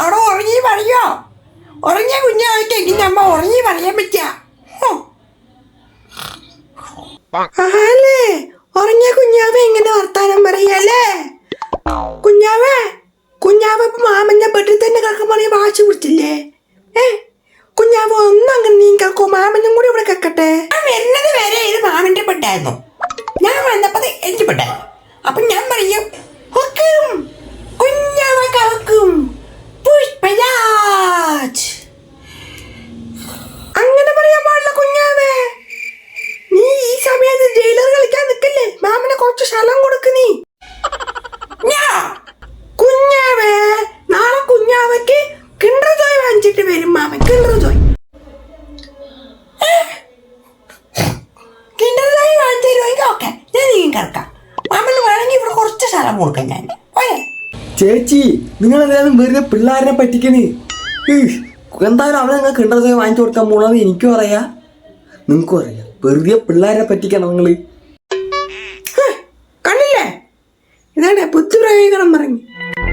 അവിടെ ഉറങ്ങി പറയോ ഉറങ്ങിയ കുഞ്ഞായിട്ട് എനിക്ക് അമ്മ ഉറങ്ങി പറയാൻ പറ്റിയ. ഉറങ്ങിയ കുഞ്ഞാവ് എങ്ങനെ വർത്താനം പറയല്ലേ കുഞ്ഞാവ് കുഞ്ഞാവ് ഇപ്പൊ മാമന്റെ ബെഡിൽ തന്നെ കിടക്കുമ്പോൾ വാശി പിടിച്ചില്ലേ? ഏ കുഞ്ഞാവ് ഒന്നും അങ്ങനെ നീ കേൾക്കോ മാമനും കൂടി ഇവിടെ കിടക്കട്ടെ. ഞാൻ വരുന്നത് വരെ ഇത് മാമന്റെ ബെഡായിരുന്നു. ഞാൻ വന്നപ്പോ എനിക്ക് ബെഡായിരുന്നു. അപ്പൊ ഞാൻ ജയിലർ കളിക്കാൻ നിൽക്കല്ലേ? മാമനെ കുറച്ച് ശലം കൊടുക്ക് നീ. കുഞ്ഞാവേ നാളെ കുഞ്ഞാവയ്ക്ക് കിണ്ടർ ജോയ് വാങ്ങിച്ചിട്ട് വരും മാമൻ. കിണ്ടർ ജോയ്. കിണ്ടറായി വാങ്ങിച്ചു തരുമെങ്കിൽ ഓക്കെ. ഞാൻ നീ കിടക്കാം മാമന് വേണമെങ്കിൽ ഇവിടെ കുറച്ച് ശലം കൊടുക്കാം ഞാൻ. ചേച്ചി നിങ്ങൾ എന്തായാലും വെറുതെ പിള്ളേരെ പറ്റിക്കണേ. എന്തായാലും എന്തായാലും നിങ്ങൾ നിങ്ങൾക്ക് ജോയ് വാങ്ങിച്ചു കൊടുക്കാൻ പോണെന്ന് എനിക്കും അറിയാം. നിങ്ങൾക്കും അറിയാം. വെറുതെ പിള്ളേരെ പറ്റിക്കണം നിങ്ങൾ? കണ്ടില്ലേ? ഇതാണ് ബുദ്ധി പ്രയോഗിക്കണം പറഞ്ഞു.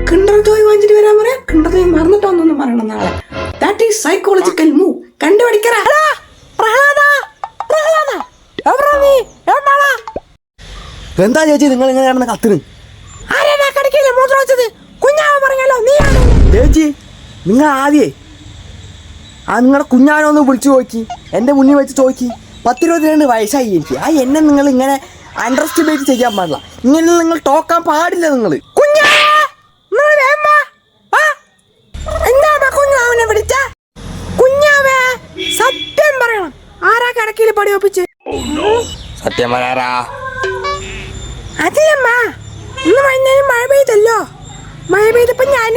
കിണ്ടർത്തോയി വാങ്ങിച്ചിട്ട് വരാൻ പറയാം? കിണ്ടർത്തോയി ജോയ് മറന്നിട്ടൊന്നും പറയണം നാളെ. ദാറ്റ് ഈസ് സൈക്കോളജിക്കൽ മൂവ് കണ്ടുപിടിക്കറ. എന്താ ചേച്ചി നിങ്ങൾ ഇങ്ങനെ കത്തിന്? ചേച്ചി നിങ്ങൾ ആദ്യേ. ആ നിങ്ങളുടെ കുഞ്ഞാനോ ഒന്ന് വിളിച്ചു നോക്കി. എന്റെ മുന്നിൽ വെച്ച് ചോദിക്കി. പത്തിരുപത്തിരണ്ട് വയസ്സായി എനിക്ക്. ആ എന്നെ നിങ്ങൾ ഇങ്ങനെ അണ്ടർ എസ്റ്റിമേറ്റ് ചെയ്യാൻ പാടില്ല. ഇങ്ങനെ നിങ്ങൾ ടോക്കാൻ പാടില്ല നിങ്ങൾ സത്യം പറയണം. ആരാ കിടക്കിയിൽ പടി ഒപ്പിച്ച്? സത്യം പറയാറാ. ഇന്ന് വൈകുന്നേരം മഴ പെയ്തല്ലോ. മഴ പെയ്തപ്പോ ഞാൻ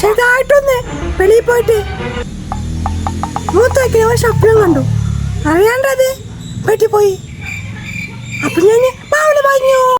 ചെറുതായിട്ടൊന്ന് വെളിയിൽ പോയിട്ട് മൂത്ത് വയ്ക്കുന്ന ഒരു സ്വപ്നം കണ്ടു. അറിയാണ്ടത്? വീട്ടിൽ പോയി. അപ്പൊ ഞാൻ പാവൽ പറഞ്ഞു